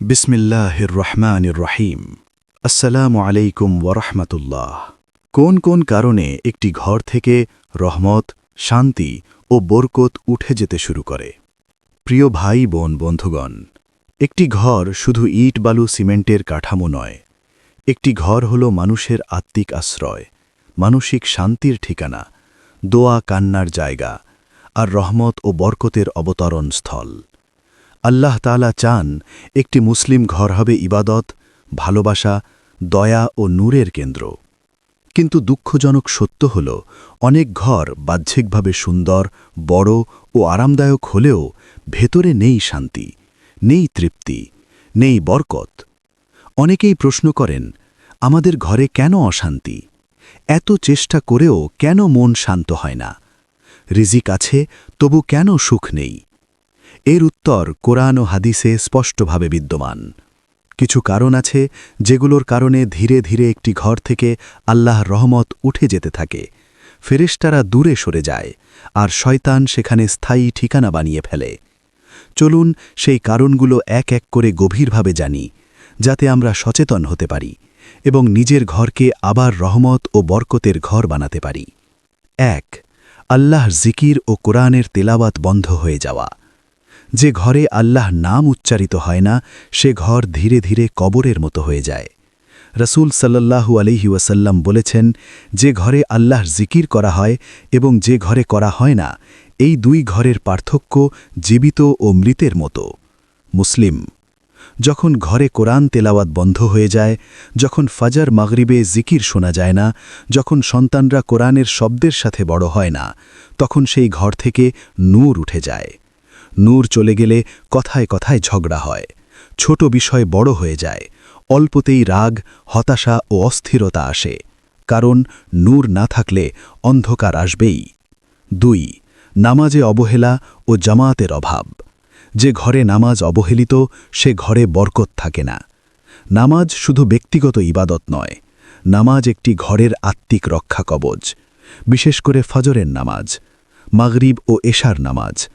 বিসমিল্লাহির রহমানির রহিম। আসসালামু আলাইকুম ওরহমতুল্লাহ কোন কোন কারণে একটি ঘর থেকে রহমত, শান্তি ও বরকত উঠে যেতে শুরু করে? প্রিয় ভাই, বোন, বন্ধুগণ, একটি ঘর শুধু ইট, বালু, সিমেন্টের কাঠামো নয়। একটি ঘর হল মানুষের আত্মিক আশ্রয়, মানসিক শান্তির ঠিকানা, দোয়া, কান্নার জায়গা আর রহমত ও বরকতের অবতরণ স্থল। আল্লাহ তালা চান একটি মুসলিম ঘর হবে ইবাদত, ভালোবাসা, দয়া ও নূরের কেন্দ্র। কিন্তু দুঃখজনক সত্য হল, অনেক ঘর বাহ্যিকভাবে সুন্দর, বড় ও আরামদায়ক হলেও ভেতরে নেই শান্তি, নেই তৃপ্তি, নেই বরকত। অনেকেই প্রশ্ন করেন, আমাদের ঘরে কেন অশান্তি? এত চেষ্টা করেও কেন মন শান্ত হয় না? রিজিক আছে, তবু কেন সুখ নেই? এর উত্তর কোরআন ও হাদিসে স্পষ্টভাবে বিদ্যমান। কিছু কারণ আছে যেগুলোর কারণে ধীরে ধীরে একটি ঘর থেকে আল্লাহর রহমত উঠে যেতে থাকে। ফেরেশতারা দূরে সরে যায়, আর শয়তান সেখানে স্থায়ী ঠিকানা বানিয়ে ফেলে। চলুন সেই কারণগুলো এক এক করে গভীরভাবে জানি, যাতে আমরা সচেতন হতে পারি এবং নিজের ঘরকে আবার রহমত ও বরকতের ঘর বানাতে পারি। এক, আল্লাহর জিকির ও কোরআনের তেলাওয়াত বন্ধ হয়ে যাওয়া। যে ঘরে আল্লাহ নাম উচ্চারিত হয় না, সে ঘর ধীরে ধীরে কবরের মতো হয়ে যায়। রসুল সাল্লাল্লাহু আলহি ওয়াসাল্লাম বলেছেন, যে ঘরে আল্লাহর জিকির করা হয় এবং যে ঘরে করা হয় না, এই দুই ঘরের পার্থক্য জীবিত ও মৃতের মতো। মুসলিম, যখন ঘরে কোরআন তেলাওয়াত বন্ধ হয়ে যায়, যখন ফাজার মাগরিবে জিকির শোনা যায় না, যখন সন্তানরা কোরআনের শব্দের সাথে বড় হয় না, তখন সেই ঘর থেকে নূর উঠে যায়। নূর চলে গেলে কথায় কথায় ঝগড়া হয়। ছোট বিষয় বড় হয়ে যায়। অল্পতেই রাগ, হতাশা ও অস্থিরতা আসে। কারণ নূর না থাকলে অন্ধকার আসবেই। দুই, নামাজে অবহেলা ও জামায়াতের অভাব। যে ঘরে নামাজ অবহেলিত, সে ঘরে বরকত থাকে না। নামাজ শুধু ব্যক্তিগত ইবাদত নয়। নামাজ একটি ঘরের আত্মিক রক্ষা কবচ। বিশেষ করে ফজরের নামাজ, মাগরিব ও এশার নামাজ।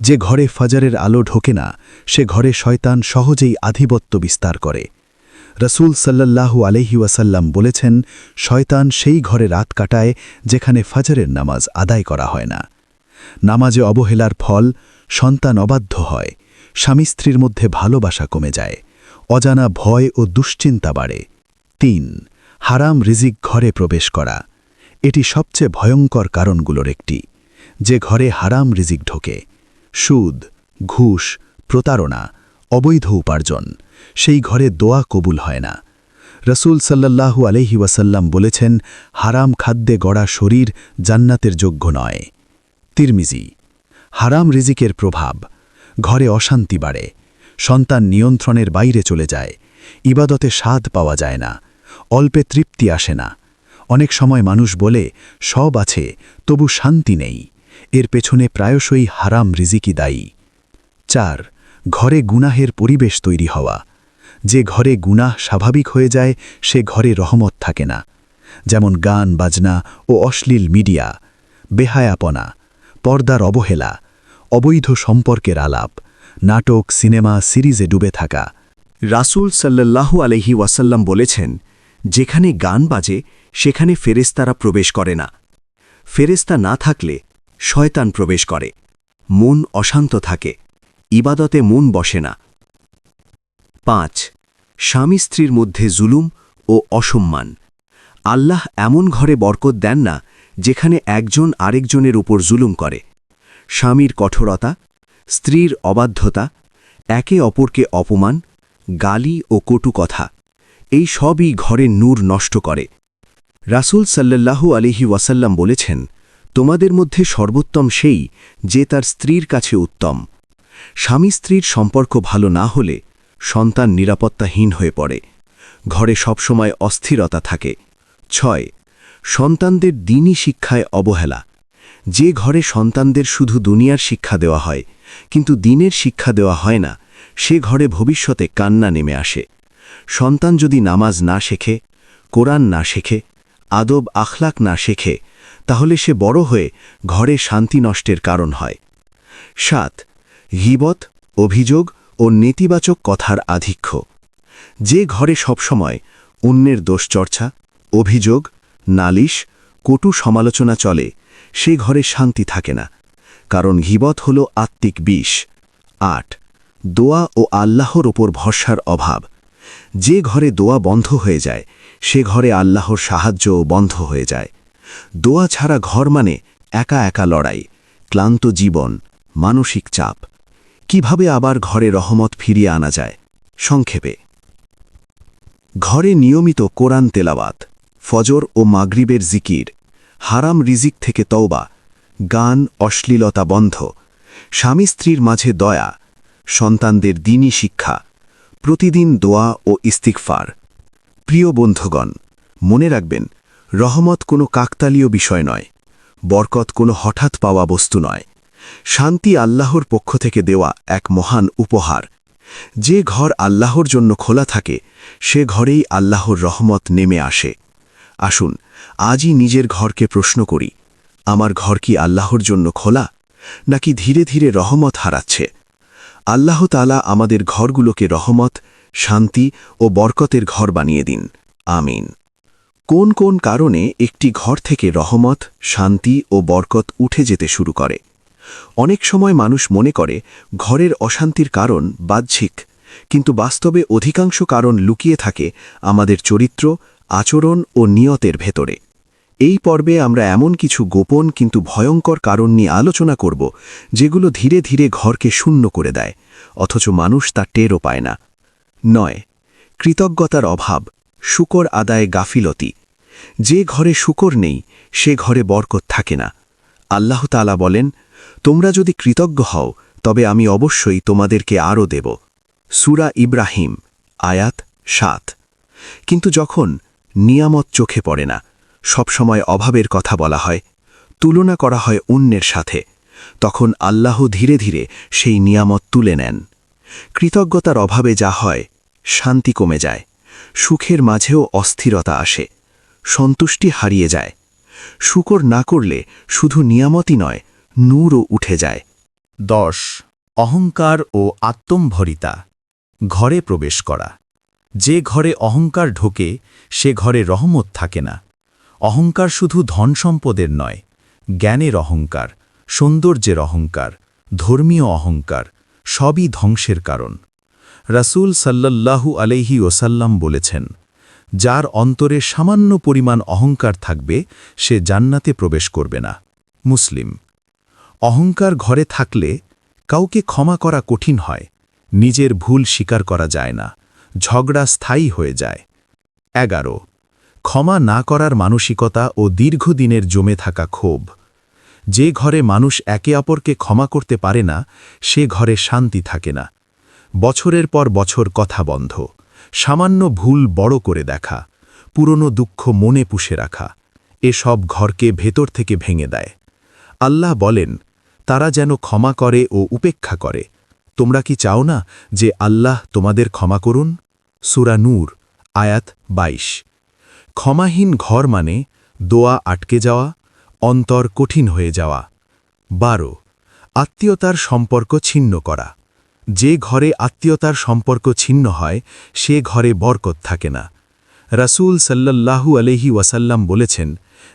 যে ঘরে ফাজারের আলো ঢোকে না, সে ঘরে শয়তান সহজেই আধিপত্য বিস্তার করে। রসুল সাল্লাল্লাহু আলহি ওয়াসাল্লাম বলেছেন, শয়তান সেই ঘরে রাত কাটায় যেখানে ফাজারের নামাজ আদায় করা হয় না। নামাজে অবহেলার ফল সন্তান অবাধ্য হয়, স্বামী স্ত্রীর মধ্যে ভালোবাসা কমে যায়, অজানা ভয় ও দুশ্চিন্তা বাড়ে। তিন, হারাম রিজিক ঘরে প্রবেশ করা। এটি সবচেয়ে ভয়ঙ্কর কারণগুলোর একটি। যে ঘরে হারাম রিজিক ঢোকে সুদ, ঘুষ, প্রতারণা, অবৈধ উপার্জন, সেই ঘরে দোয়া কবুল হয় না। রসুল সাল্লাল্লাহু আলহি ওয়াসাল্লাম বলেছেন, হারাম খাদ্যে গড়া শরীর জান্নাতের যোগ্য নয়। তিরমিজি, হারাম রিজিকের প্রভাব, ঘরে অশান্তি বাড়ে, সন্তান নিয়ন্ত্রণের বাইরে চলে যায়, ইবাদতে স্বাদ পাওয়া যায় না, অল্পে তৃপ্তি আসে না। অনেক সময় মানুষ বলে, সব আছে, তবু শান্তি নেই। এর পেছনে প্রায়শই হারাম রিজিকি দায়ী। চার, ঘরে গুনাহের পরিবেশ তৈরি হওয়া। যে ঘরে গুনাহ স্বাভাবিক হয়ে যায়, সে ঘরে রহমত থাকে না। যেমন গান, বাজনা ও অশ্লীল মিডিয়া, বেহায়াপনা, পর্দার অবহেলা, অবৈধ সম্পর্কের আলাপ, নাটক, সিনেমা, সিরিজে ডুবে থাকা। রাসূল সাল্লাল্লাহু আলহি ওয়াসাল্লাম বলেছেন, যেখানে গান বাজে, সেখানে ফেরেস্তারা প্রবেশ করে না। ফেরেস্তা না থাকলে শয়তান প্রবেশ করে। মন অশান্ত থাকে। ইবাদতে মন বসে না। পাঁচ, স্বামী স্ত্রীর মধ্যে জুলুম ও অসম্মান। আল্লাহ এমন ঘরে বরকত দেন না, যেখানে একজন আরেকজনের উপর জুলুম করে। স্বামীর কঠোরতা, স্ত্রীর অবাধ্যতা, একে অপরকে অপমান, গালি ও কটু কথা, এই সবই ঘরে নূর নষ্ট করে। রাসূল সাল্লাল্লাহু আলিহি ওয়াসাল্লাম বলেছেন তোমাদের মধ্যে সর্বোত্তম সেই যে তার স্ত্রীর কাছে উত্তম। স্বামী স্ত্রীর সম্পর্ক ভালো না হলে সন্তান নিরাপত্তাহীন হয়ে পড়ে। ঘরে সবসময় অস্থিরতা থাকে। ছয়, সন্তানদের দিনই শিক্ষায় অবহেলা। যে ঘরে সন্তানদের শুধু দুনিয়ার শিক্ষা দেওয়া হয়, কিন্তু দিনের শিক্ষা দেওয়া হয় না, সে ঘরে ভবিষ্যতে কান্না নেমে আসে। সন্তান যদি নামাজ না শেখে, কোরআন না শেখে আদব আখলাক না শেখে তাহলে সে বড় হয়ে ঘরে শান্তি নষ্টের কারণ হয়। সাত হিবত অভিযোগ ও নেতিবাচক কথার আধিক্য। যে ঘরে সবসময় অন্যের দোষচর্চা অভিযোগ, নালিশ, কটু সমালোচনা চলে, সে ঘরে শান্তি থাকে না। কারণ ঘিবত হল আত্মিক বিষ। আট, দোয়া ও আল্লাহর ওপর ভরসার অভাব। যে ঘরে দোয়া বন্ধ হয়ে যায়, সে ঘরে আল্লাহর সাহায্যও বন্ধ হয়ে যায়। দোয়া ছাড়া ঘর মানে একা একা লড়াই, ক্লান্ত জীবন, মানসিক চাপ। কীভাবে আবার ঘরে রহমত ফিরিয়ে আনা যায়? সংক্ষেপে। ঘরে নিয়মিত কোরআন তেলাওয়াত, ফজর ও মাগরিবের জিকির, হারাম রিজিক থেকে তওবা, গান অশ্লীলতা বন্ধ, স্বামী স্ত্রীর মাঝে দয়া, সন্তানদের দিনী শিক্ষা, প্রতিদিন দোয়া ও ইস্তিকফার প্রিয় বন্ধুগণ, মনে রাখবেন রহমত কোনো কাকতালীয় বিষয় নয়, বরকত কোনো হঠাৎ পাওয়া বস্তু নয়। শান্তি আল্লাহর পক্ষ থেকে দেওয়া এক মহান উপহার। যে ঘর আল্লাহর জন্য খোলা থাকে, সে ঘরেই আল্লাহর রহমত নেমে আসে। আসুন, আজই নিজের ঘরকে প্রশ্ন করি, আমার ঘর কি আল্লাহর জন্য খোলা, নাকি ধীরে ধীরে রহমত হারাচ্ছে? আল্লাহ তালা আমাদের ঘরগুলোকে রহমত, শান্তি ও বরকতের ঘর বানিয়ে দিন। আমিন। কোন কোন কারণে একটি ঘর থেকে রহমত, শান্তি ও বরকত উঠে যেতে শুরু করে? অনেক সময় মানুষ মনে করে, ঘরের অশান্তির কারণ বাহ্যিক, কিন্তু বাস্তবে অধিকাংশ কারণ লুকিয়ে থাকে আমাদের চরিত্র, আচরণ ও নিয়তের ভেতরে। এই পর্বে আমরা এমন কিছু গোপন কিন্তু ভয়ঙ্কর কারণ নিয়ে আলোচনা করব, যেগুলো ধীরে ধীরে ঘরকে শূন্য করে দেয়, অথচ মানুষ তা টেরও পায় না। নয়, কৃতজ্ঞতার অভাব। শুকর আদায় গাফিলতি। যে ঘরে শুকর নেই, সে ঘরে বরকত থাকে না। আল্লাহ তালা বলেন, তোমরা যদি কৃতজ্ঞ হও, তবে আমি অবশ্যই তোমাদেরকে আরও দেব। সুরা ইব্রাহিম, আয়াত সাত। কিন্তু যখন নিয়ামত চোখে পড়ে না, সবসময় অভাবের কথা বলা হয়, তুলনা করা হয় অন্যের সাথে, তখন আল্লাহ ধীরে ধীরে সেই নিয়ামত তুলে নেন। কৃতজ্ঞতার অভাবে যা হয়, শান্তি কমে যায়। সুখের মাঝেও অস্থিরতা আসে, সন্তুষ্টি হারিয়ে যায়। শুকর না করলে শুধু নিয়ামতই নয়, নূরও উঠে যায়। দশ, অহংকার ও আত্মম্ভরিতা। ঘরে প্রবেশ করা। যে ঘরে অহংকার ঢোকে, সে ঘরে রহমত থাকে না। অহংকার শুধু ধন সম্পদের নয়, জ্ঞানের অহংকার, সৌন্দর্যের অহংকার, ধর্মীয় অহংকার, সবই ধ্বংসের কারণ। রাসূল সাল্লাল্লাহু আলাইহি ওসাল্লাম বলেছেন, যার অন্তরে সামান্য পরিমাণ অহংকার থাকবে, সে জান্নাতে প্রবেশ করবে না। মুসলিম, অহংকার ঘরে থাকলে কাউকে ক্ষমা করা কঠিন হয়, নিজের ভুল স্বীকার করা যায় না, ঝগড়া স্থায়ী হয়ে যায়। এগারো, ক্ষমা না করার মানসিকতা ও দীর্ঘদিনের জমে থাকা ক্ষোভ। যে ঘরে মানুষ একে অপরকে ক্ষমা করতে পারে না, সে ঘরে শান্তি থাকে না। বছরের পর বছর কথা বন্ধ। সামান্য ভুল বড় করে দেখা। পুরনো দুঃখ মনে পুষে রাখা। এসব ঘরকে ভেতর থেকে ভেঙে দেয়। আল্লাহ বলেন, তারা যেন ক্ষমা করে ও উপেক্ষা করে। তোমরা কি চাও না যে আল্লাহ তোমাদের ক্ষমা করুন? সুরা নূর, আয়াত ২২ ক্ষমাহীন ঘর মানে দোয়া আটকে যাওয়া, অন্তর কঠিন হয়ে যাওয়া। বারো। আত্মীয়তার সম্পর্ক ছিন্ন করা। যে ঘরে আত্মীয়তার সম্পর্ক ছিন্ন হয়, সে ঘরে বরকত থাকে না। রাসূল সাল্লাল্লাহু আলহি ওয়াসাল্লাম বলেছেন,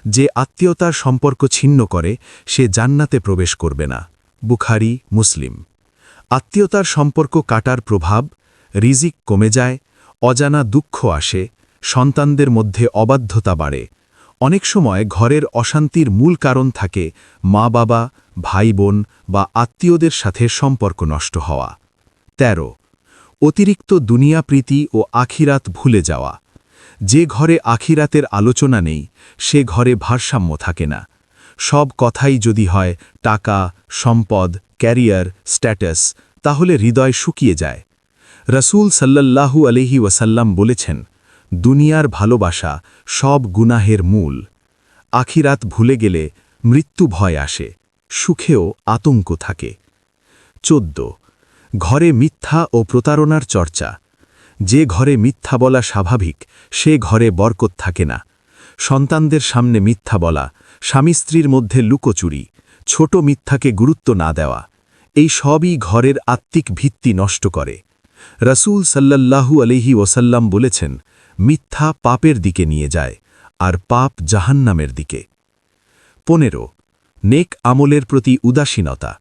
যে আত্মীয়তার সম্পর্ক ছিন্ন করে, সে জান্নাতে প্রবেশ করবে না। বুখারি, মুসলিম। আত্মীয়তার সম্পর্ক কাটার প্রভাব, রিজিক কমে যায়, অজানা দুঃখ আসে, সন্তানদের মধ্যে অবাধ্যতা বাড়ে। অনেক সময় ঘরের অশান্তির মূল কারণ থাকে মা বাবা ভাই বোন বা আত্মীয়দের সাথে সম্পর্ক নষ্ট হওয়া। ১৩ অতিরিক্ত দুনিয়াপ্রীতি ও আখিরাত ভুলে যাওয়া। যে ঘরে আখিরাতের আলোচনা নেই, সে ঘরে ভারসাম্য থাকে না। সব কথাই যদি হয়, টাকা, সম্পদ, ক্যারিয়ার, স্ট্যাটাস, তাহলে হৃদয় শুকিয়ে যায়। রসুল সাল্লাল্লাহু আলহি ওয়াসাল্লাম বলেছেন, দুনিয়ার ভালোবাসা সব গুনাহের মূল। আখিরাত ভুলে গেলে মৃত্যু ভয় আসে, সুখেও আতঙ্ক থাকে। চোদ্দ। ঘরে মিথ্যা ও প্রতারণার চর্চা। যে ঘরে মিথ্যা বলা স্বাভাবিক, সে ঘরে বরকত থাকে না। সন্তানদের সামনে মিথ্যা বলা, স্বামী স্ত্রীর মধ্যে লুকোচুরি, ছোট মিথ্যাকে গুরুত্ব না দেওয়া, এই সবই ঘরের আত্মিক ভিত্তি নষ্ট করে। রসুল সাল্লাল্লাহু আলহি ওসাল্লাম বলেছেন, মিথ্যা পাপের দিকে নিয়ে যায়, আর পাপ জাহান্নামের দিকে। পনেরো, নেক আমলের প্রতি উদাসীনতা।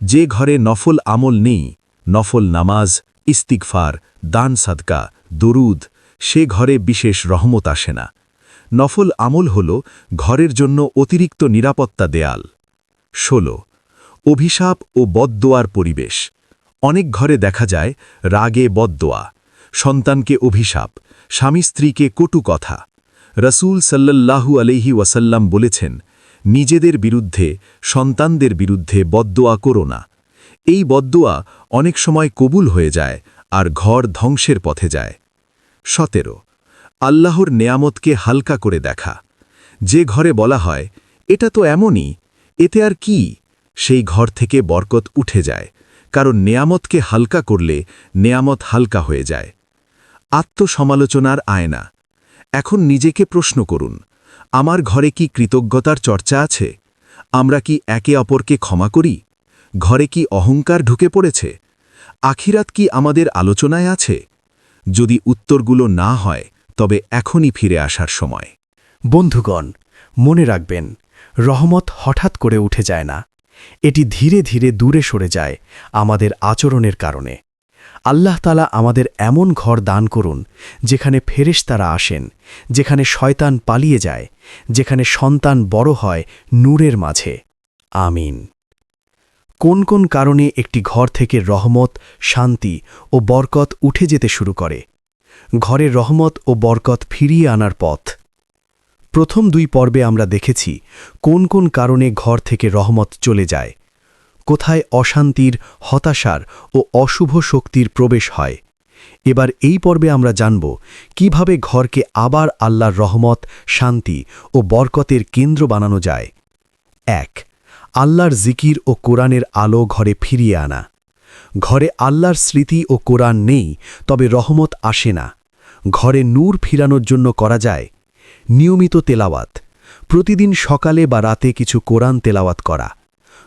যে ঘরে নফল আমল নেই নফল নামাজ ইস্তিকফার দান সাদকা, দরুদ, সে ঘরে বিশেষ রহমত আসে না। নফল আমল হল ঘরের জন্য অতিরিক্ত নিরাপত্তা দেয়াল। ১৬ অভিশাপ ও বদদোয়ার পরিবেশ। অনেক ঘরে দেখা যায় রাগে বদদোয়া, সন্তানকে অভিশাপ, স্বামী স্ত্রীকে কটু কথা। রসুল সাল্লাল্লাহু আলহি ওয়াসাল্লাম বলেছেন, নিজেদের বিরুদ্ধে, সন্তানদের বিরুদ্ধে বদদোয়া করো না। এই বদদোয়া অনেক সময় কবুল হয়ে যায় আর ঘর ধ্বংসের পথে যায়। সতেরো, আল্লাহর নেয়ামতকে হালকা করে দেখা। যে ঘরে বলা হয়, এটা তো এমনই, এতে আর কি? সেই ঘর থেকে বরকত উঠে যায়, কারণ নেয়ামতকে হালকা করলে নেয়ামত হালকা হয়ে যায়। আত্মসমালোচনার আয়না। এখন নিজেকে প্রশ্ন করুন, আমার ঘরে কি কৃতজ্ঞতার চর্চা আছে? আমরা কি একে অপরকে ক্ষমা করি? ঘরে কি অহংকার ঢুকে পড়েছে? আখিরাত কি আমাদের আলোচনায় আছে? যদি উত্তরগুলো না হয়, তবে এখনই ফিরে আসার সময়। বন্ধুগণ, মনে রাখবেন, রহমত হঠাৎ করে উঠে যায় না। এটি ধীরে ধীরে দূরে সরে যায় আমাদের আচরণের কারণে। আল্লাহ তালা আমাদের এমন ঘর দান করুন, যেখানে ফেরেশতারা আসেন, যেখানে শয়তান পালিয়ে যায়, যেখানে সন্তান বড় হয় নূরের মাঝে। আমিন। কোন কোন কারণে একটি ঘর থেকে রহমত, শান্তি ও বরকত উঠে যেতে শুরু করে? ঘরে রহমত ও বরকত ফিরিয়ে আনার পথ। প্রথম দুই পর্বে আমরা দেখেছি কোন কোন কারণে ঘর থেকে রহমত চলে যায়। কোথায় অশান্তির, হতাশার ও অশুভ শক্তির প্রবেশ হয়। এবার এই পর্বে আমরা জানব কীভাবে ঘরকে আবার আল্লাহর রহমত, শান্তি ও বরকতের কেন্দ্র বানানো যায়। এক আল্লাহর জিকির ও কোরআনের আলো ঘরে ফিরিয়ে আনা। ঘরে আল্লাহর স্মৃতি ও কোরআন নেই, তবে রহমত আসে না। ঘরে নূর ফিরানোর জন্য করা যায় নিয়মিত তেলাওয়াত। প্রতিদিন সকালে বা রাতে কিছু কোরআন তেলাওয়াত করা।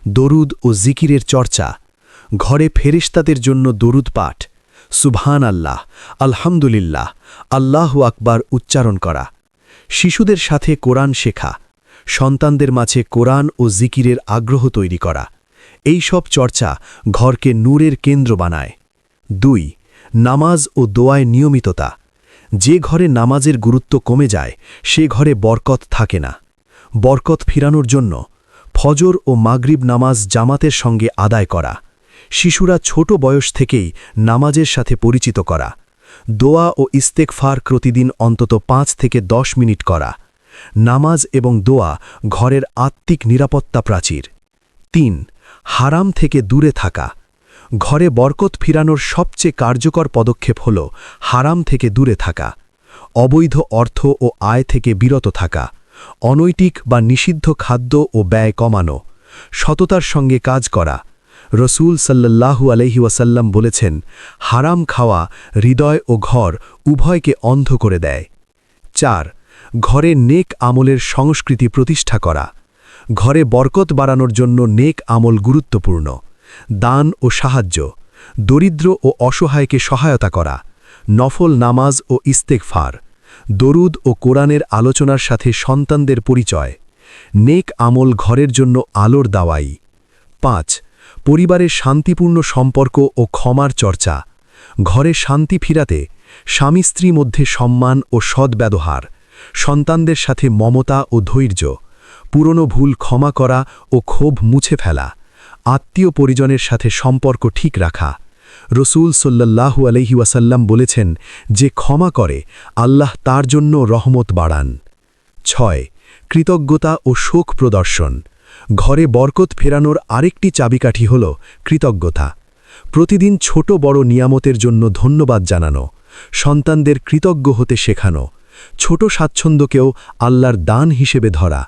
দরুদ ও জিকিরের চর্চা। ঘরে ফেরিস্তাদের জন্য দরুদ পাঠ। সুবহান আল্লাহ আলহামদুলিল্লাহ, আল্লাহ আকবার উচ্চারণ করা। শিশুদের সাথে কোরআন শেখা। সন্তানদের মাঝে কোরআন ও জিকিরের আগ্রহ তৈরি করা। এই সব চর্চা ঘরকে নূরের কেন্দ্র বানায়। দুই, নামাজ ও দোয়ায় নিয়মিততা। যে ঘরে নামাজের গুরুত্ব কমে যায়, সে ঘরে বরকত থাকে না। বরকত ফিরানোর জন্য ফজর ও মাগরিব নামাজ জামাতের সঙ্গে আদায় করা। শিশুরা ছোট বয়স থেকেই নামাজের সাথে পরিচিত করা। দোয়া ও ইস্তেকফার প্রতিদিন অন্তত পাঁচ থেকে দশ মিনিট করা। নামাজ এবং দোয়া ঘরের আত্মিক নিরাপত্তা প্রাচীর। তিন, হারাম থেকে দূরে থাকা। ঘরে বরকত ফিরানোর সবচেয়ে কার্যকর পদক্ষেপ হল হারাম থেকে দূরে থাকা, অবৈধ অর্থ ও আয় থেকে বিরত থাকা, অনৈতিক বা নিষিদ্ধ খাদ্য ও ব্যয় কমানো, সততার সঙ্গে কাজ করা। রসুল সাল্লাল্লাহু আলহি ওয়াসাল্লাম বলেছেন, হারাম খাওয়া হৃদয় ও ঘর উভয়কে অন্ধ করে দেয়। চার ঘরে নেক আমলের সংস্কৃতি প্রতিষ্ঠা করা। ঘরে বরকত বাড়ানোর জন্য নেক আমল গুরুত্বপূর্ণ। দান ও সাহায্য। দরিদ্র ও অসহায়কে সহায়তা করা। নফল নামাজ ও ইস্তেকফার দরুদ ও কোরআনের আলোচনার সাথে সন্তানদের পরিচয়। নেক আমল ঘরের জন্য আলোর দাওয়াই। পাঁচ, পরিবারের শান্তিপূর্ণ সম্পর্ক ও ক্ষমার চর্চা। ঘরে শান্তি ফিরাতে স্বামী স্ত্রী মধ্যে সম্মান ও সদ্ব্যবহার। সন্তানদের সাথে মমতা ও ধৈর্য, পুরনো ভুল ক্ষমা করা ও ক্ষোভ মুছে ফেলা, আত্মীয় পরিজনের সাথে সম্পর্ক ঠিক রাখা। রসুল সোল্লাল্লাহু আলহি ওয়াসাল্লাম বলেছেন, যে ক্ষমা করে, আল্লাহ তার জন্য রহমত বাড়ান। ছয়, কৃতজ্ঞতা ও শোক প্রদর্শন। ঘরে বরকত ফেরানোর আরেকটি চাবিকাঠি হল কৃতজ্ঞতা। প্রতিদিন ছোট বড় নিয়ামতের জন্য ধন্যবাদ জানানো, সন্তানদের কৃতজ্ঞ হতে শেখানো ছোট স্বাচ্ছন্দ্যকেও আল্লাহর দান হিসেবে ধরা।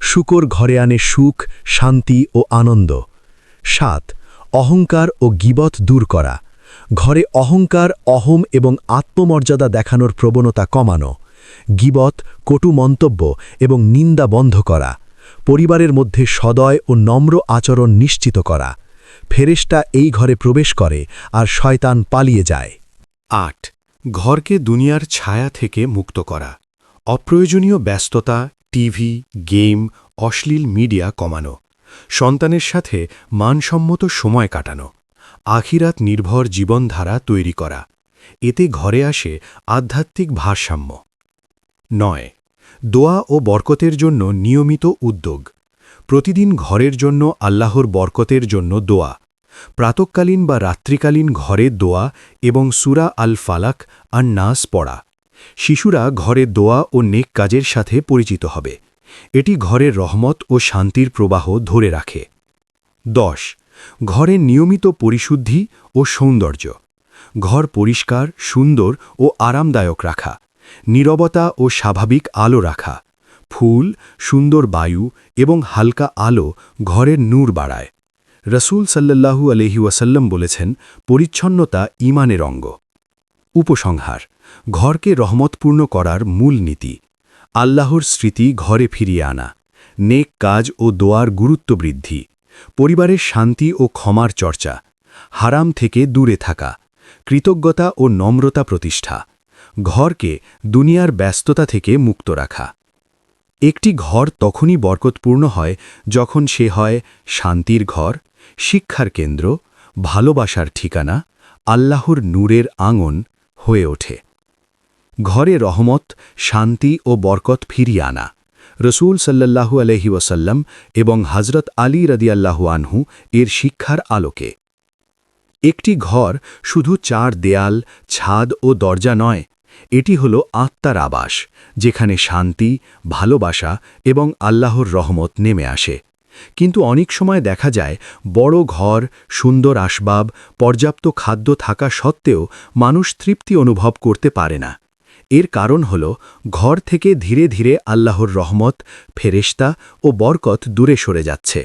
শুকর ঘরে আনে সুখ, শান্তি ও আনন্দ। সাত, অহংকার ও গিবত দূর করা। ঘরে অহংকার, অহম এবং আত্মমর্যাদা দেখানোর প্রবণতা কমানো। গিবত, কটু মন্তব্য এবং নিন্দা বন্ধ করা। পরিবারের মধ্যে সদয় ও নম্র আচরণ নিশ্চিত করা। ফেরেশতা এই ঘরে প্রবেশ করে আর শয়তান পালিয়ে যায়। আট ঘরকে দুনিয়ার ছায়া থেকে মুক্ত করা। অপ্রয়োজনীয় ব্যস্ততা, টিভি, গেম, অশ্লীল মিডিয়া কমানো। সন্তানের সাথে মানসম্মত সময় কাটানো। আখিরাত নির্ভর জীবনধারা তৈরি করা। এতে ঘরে আসে আধ্যাত্মিক ভারসাম্য। নয়, দোয়া ও বরকতের জন্য নিয়মিত উদ্যোগ। প্রতিদিন ঘরের জন্য আল্লাহর বরকতের জন্য দোয়া। প্রাতকালীন বা রাত্রিকালীন ঘরে দোয়া এবং সুরা আল ফালাক আর নাস পড়া। শিশুরা ঘরে দোয়া ও নেক কাজের সাথে পরিচিত হবে। এটি ঘরের রহমত ও শান্তির প্রবাহ ধরে রাখে। দশ ঘরের নিয়মিত পরিশুদ্ধি ও সৌন্দর্য। ঘর পরিষ্কার, সুন্দর ও আরামদায়ক রাখা। নীরবতা ও স্বাভাবিক আলো রাখা। ফুল, সুন্দর বায়ু এবং হালকা আলো ঘরের নূর বাড়ায়। রসুল সাল্লাল্লাহু আলহি ওয়াসাল্লাম বলেছেন, পরিচ্ছন্নতা ইমানের অঙ্গ। উপসংহার, ঘরকে রহমতপূর্ণ করার মূল নীতি। আল্লাহর স্মৃতি ঘরে ফিরিয়ে আনা। নেক কাজ ও দোয়ার গুরুত্ব বৃদ্ধি। পরিবারের শান্তি ও ক্ষমার চর্চা। হারাম থেকে দূরে থাকা। কৃতজ্ঞতা ও নম্রতা প্রতিষ্ঠা। ঘরকে দুনিয়ার ব্যস্ততা থেকে মুক্ত রাখা। একটি ঘর তখনই বরকতপূর্ণ হয় যখন সে হয় শান্তির ঘর শিক্ষার কেন্দ্র, ভালোবাসার ঠিকানা, আল্লাহর নূরের আঙন হয়ে ওঠে। ঘরে রহমত, শান্তি ও বরকত ফিরিয়ে আনা। রসুল সাল্লাল্লাহু আলহি ওয়াসাল্লাম এবং হজরত আলী রদিয়াল্লাহু আনহু এর শিক্ষার আলোকে। একটি ঘর শুধু চার দেয়াল, ছাদ ও দরজা নয়, এটি হল আত্মার আবাস, যেখানে শান্তি, ভালোবাসা এবং আল্লাহর রহমত নেমে আসে। কিন্তু অনেক সময় দেখা যায়, বড় ঘর, সুন্দর আসবাব, পর্যাপ্ত খাদ্য থাকা সত্ত্বেও মানুষ তৃপ্তি অনুভব করতে পারে না। এর কারণ হল, ঘর থেকে ধীরে ধীরে আল্লাহর রহমত, ফেরেশতা ও বরকত দূরে সরে যাচ্ছে।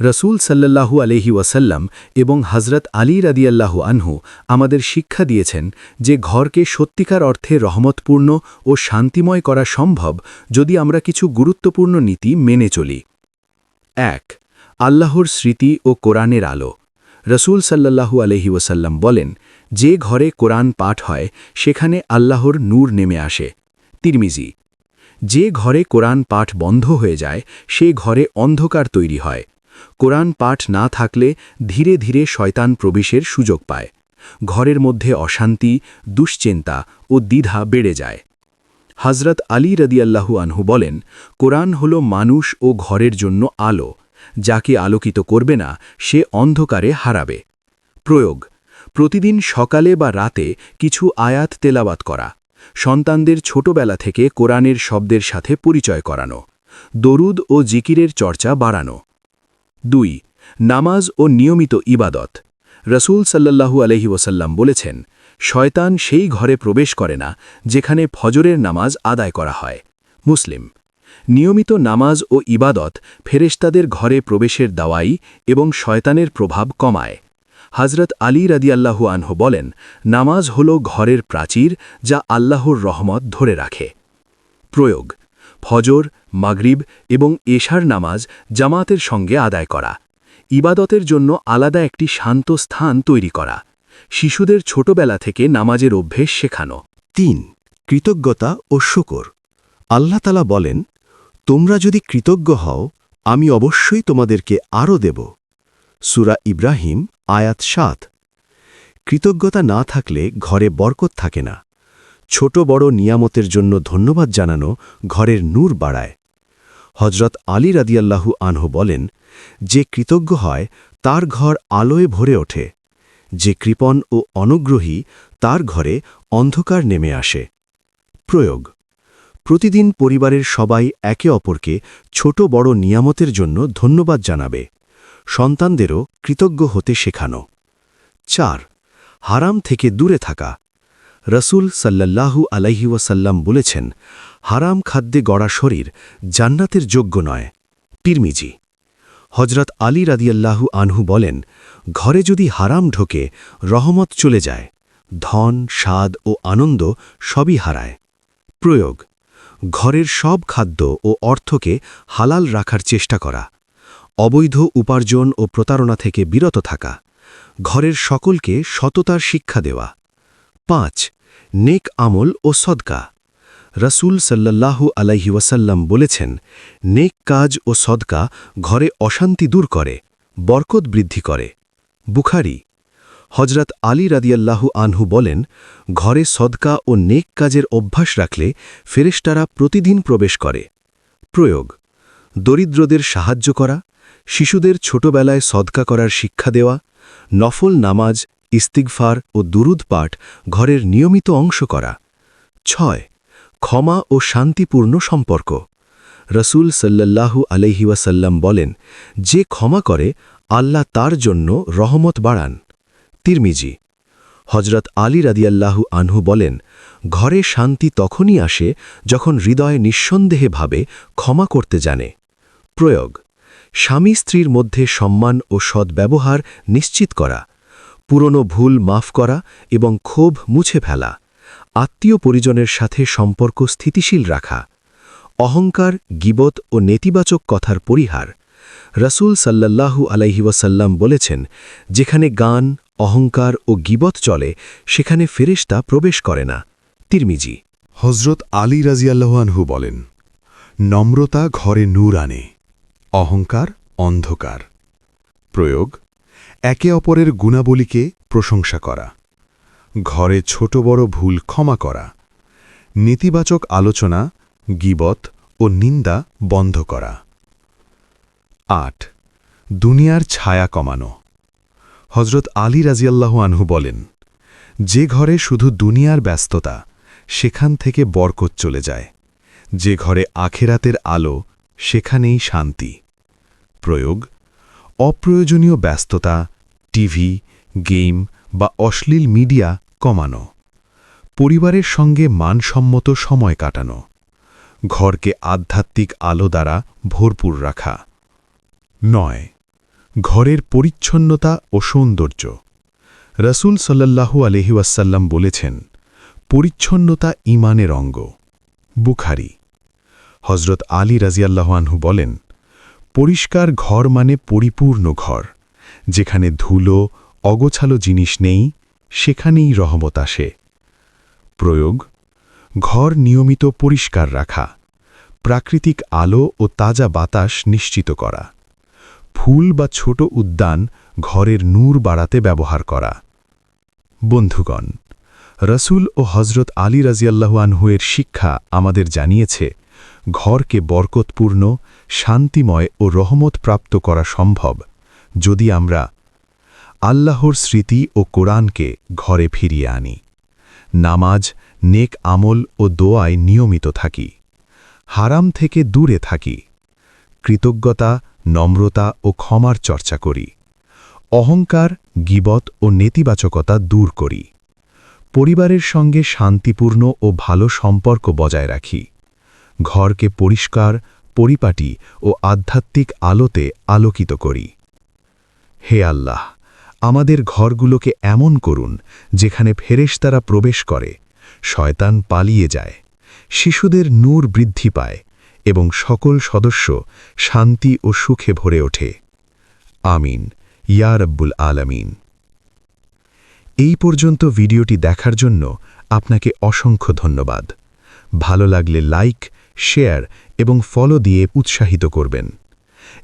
রসুল সাল্লাল্লাহু আলহি ওয়াসাল্লাম এবং হজরত আলী রাদিয়াল্লাহু আনহু আমাদের শিক্ষা দিয়েছেন যে ঘরকে সত্যিকার অর্থে রহমতপূর্ণ ও শান্তিময় করা সম্ভব যদি আমরা কিছু গুরুত্বপূর্ণ নীতি মেনে চলি। এক, আল্লাহর স্মৃতি ও কোরআনের আলো। রসুল সাল্লাল্লাহু আলহি ওয়াসাল্লাম বলেন, যে ঘরে কোরআন পাঠ হয়, সেখানে আল্লাহর নূর নেমে আসে। তিরমিজি, যে ঘরে কোরআন পাঠ বন্ধ হয়ে যায়, সে ঘরে অন্ধকার তৈরি হয়। কোরআন পাঠ না থাকলে ধীরে ধীরে শয়তান প্রবেশের সুযোগ পায়। ঘরের মধ্যে অশান্তি, দুশ্চিন্তা ও দ্বিধা বেড়ে যায়। হজরত আলী রদিয়াল্লাহু আনহু বলেন, কোরআন হল মানুষ ও ঘরের জন্য আলো। যাকে আলোকিত করবে না, সে অন্ধকারে হারাবে। প্রয়োগ, প্রতিদিন সকালে বা রাতে কিছু আয়াত তেলাবাত করা। সন্তানদের ছোটবেলা থেকে কোরআনের শব্দের সাথে পরিচয় করানো। দরুদ ও জিকিরের চর্চা বাড়ানো। দুই, নামাজ ও নিয়মিত ইবাদত। রসুল সাল্লাল্লাহু আলহি ওসাল্লাম বলেছেন শয়তান সেই ঘরে প্রবেশ করে না, যেখানে ফজরের নামাজ আদায় করা হয়। মুসলিম, নিয়মিত নামাজ ও ইবাদত ফেরেশতাদের ঘরে প্রবেশের দাওয়াই এবং শয়তানের প্রভাব কমায়। হজরত আলী রাদিয়াল্লাহু আনহু বলেন, নামাজ হল ঘরের প্রাচীর যা আল্লাহর রহমত ধরে রাখে। প্রয়োগ, ফজর, মাগরিব এবং এশার নামাজ জামাতের সঙ্গে আদায় করা। ইবাদতের জন্য আলাদা একটি শান্ত স্থান তৈরি করা। শিশুদের ছোটবেলা থেকে নামাজের অভ্যেস শেখানো। তিন, কৃতজ্ঞতা ও শুকর। আল্লাহ তালা বলেন, তোমরা যদি কৃতজ্ঞ হও, আমি অবশ্যই তোমাদেরকে আরও দেব। সুরা ইব্রাহিম, আয়াত সাত। কৃতজ্ঞতা না থাকলে ঘরে বরকত থাকে না। ছোট বড় নিয়ামতের জন্য ধন্যবাদ জানানো ঘরের নূর বাড়ায়। হজরত আলী রাদিয়াল্লাহু আনহু বলেন, যে কৃতজ্ঞ হয়, তার ঘর আলোয় ভরে ওঠে। যে কৃপণ ও অনুগ্রহী তার ঘরে অন্ধকার নেমে আসে। প্রয়োগ। প্রতিদিন পরিবারের সবাই একে অপরকে ছোট বড় নিয়ামতের জন্য ধন্যবাদ জানাবে। সন্তানদেরও কৃতজ্ঞ হতে শেখানো। চার। হারাম থেকে দূরে থাকা। রসুল সাল্লাল্লাহু আলাইহি ওয়াসাল্লাম বলেছেন, হারাম খাদ্যে গড়া শরীর জান্নাতের যোগ্য নয়। পিরমিজি হজরত আলী রাদিয়াল্লাহু আনহু বলেন, ঘরে যদি হারাম ঢোকে, রহমত চলে যায়। ধন, স্বাদ ও আনন্দ সবই হারায়। প্রয়োগ, ঘরের সব খাদ্য ও অর্থকে হালাল রাখার চেষ্টা করা। অবৈধ উপার্জন ও প্রতারণা থেকে বিরত থাকা। ঘরের সকলকে সততার শিক্ষা দেওয়া। পাঁচ, নেক আমল ও সদকা। রসুল সাল্লাল্লাহু আলাইহি ওয়াসাল্লাম বলেছেন, নেক কাজ ও সদকা ঘরে অশান্তি দূর করে, বরকত বৃদ্ধি করে। বুখারি হজরত আলী রাদিয়াল্লাহু আনহু বলেন, ঘরে সদকা ও নেক কাজের অভ্যাস রাখলে ফেরেশতারা প্রতিদিন প্রবেশ করে। প্রয়োগ, দরিদ্রদের সাহায্য করা, শিশুদের ছোটবেলায় সদকা করার শিক্ষা দেওয়া, নফল নামাজ, ইস্তিগফার ও দুরুদ পাঠ ঘরের নিয়মিত অংশ করা। ছয় ক্ষমা ও শান্তিপূর্ণ সম্পর্ক। রসুল সাল্লাল্লাহু আলহি ওয়াসাল্লাম বলেন, যে ক্ষমা করে, আল্লাহ তার জন্য রহমত বাড়ান। তিরমিজি। হজরত আলী রাদিয়াল্লাহু আনহু বলেন, ঘরে শান্তি তখনই আসে যখন হৃদয় নিঃসন্দেহে ভাবে ক্ষমা করতে জানে। প্রয়োগ, স্বামী স্ত্রীর মধ্যে সম্মান ও সদ্ব্যবহার নিশ্চিত করা, পুরনো ভুল মাফ করা এবং ক্ষোভ মুছে ফেলা। আত্মীয় পরিজনের সাথে সম্পর্ক স্থিতিশীল রাখা, অহংকার, গিবত ও নেতিবাচক কথার পরিহার, রসুল সাল্লাল্লাহু আলাইহি ওয়াসাল্লাম বলেছেন, যেখানে গান, অহংকার ও গিবত চলে, সেখানে ফেরেশতা প্রবেশ করে না। তিরমিজি। হজরত আলী রাজিয়াল্লাহানহু বলেন, নম্রতা ঘরে নূর আনে, অহংকার অন্ধকার। প্রয়োগ, একে অপরের গুণাবলীকে প্রশংসা করা। ঘরে ছোট বড় ভুল ক্ষমা করা, নেতিবাচক আলোচনা, গিবত ও নিন্দা বন্ধ করা। আট, দুনিয়ার ছায়া কমানো। হজরত আলী রাজিয়াল্লাহু আনহু বলেন, যে ঘরে শুধু দুনিয়ার ব্যস্ততা, সেখান থেকে বরকত চলে যায়। যে ঘরে আখেরাতের আলো, সেখানেই শান্তি। প্রয়োগ, অপ্রয়োজনীয় ব্যস্ততা, টিভি, গেম বা অশ্লীল মিডিয়া কমানো। পরিবারের সঙ্গে মানসম্মত সময় কাটানো। ঘরকে আধ্যাত্মিক আলো দ্বারা ভরপুর রাখা। নয়, ঘরের পরিচ্ছন্নতা ও সৌন্দর্য। রসুল সাল্লাল্লাহু আলহিউসাল্লাম বলেছেন, পরিচ্ছন্নতা ইমানের অঙ্গ। বুখারি। হজরত আলী রাজিয়াল্লাহানহু বলেন, পরিষ্কার ঘর মানে পরিপূর্ণ ঘর, যেখানে ধুলো অগোছালো জিনিস নেই, সেখানেই রহমত আসে। প্রয়োগ, ঘর নিয়মিত পরিষ্কার রাখা, প্রাকৃতিক আলো ও তাজা বাতাস নিশ্চিত করা, ফুল বা ছোট উদ্যান ঘরের নূর বাড়াতে ব্যবহার করা। বন্ধুগণ, রসুল ও হজরত আলী রাজিয়াল্লাহুয়ানহুয়ের শিক্ষা আমাদের জানিয়েছে, ঘরকে বরকতপূর্ণ, শান্তিময় ও রহমত প্রাপ্ত করা সম্ভব যদি আমরা আল্লাহর স্মৃতি ও কোরআনকে ঘরে ফিরিয়ে আনি। নামাজ, নেক আমল ও দোয়ায় নিয়মিত থাকি। হারাম থেকে দূরে থাকি। কৃতজ্ঞতা, নম্রতা ও ক্ষমার চর্চা করি। অহংকার, গিবত ও নেতিবাচকতা দূর করি। পরিবারের সঙ্গে শান্তিপূর্ণ ও ভালো সম্পর্ক বজায় রাখি। ঘরকে পরিষ্কার, পরিপাটি ও আধ্যাত্মিক আলোতে আলোকিত করি। হে আল্লাহ! আমাদের ঘরগুলোকে এমন করুন, যেখানে ফেরেশতারা প্রবেশ করে, শয়তান পালিয়ে যায়, শিশুদের নূর বৃদ্ধি পায়, এবং সকল সদস্য শান্তি ও সুখে ভরে ওঠে। আমিন। ইয়া রব্বুল আলামিন। এই পর্যন্ত ভিডিওটি দেখার জন্য আপনাকে অসংখ্য ধন্যবাদ। ভালো লাগলে লাইক, শেয়ার এবং ফলো দিয়ে উৎসাহিত করবেন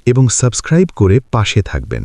এবং সাবস্ক্রাইব করে পাশে থাকবেন।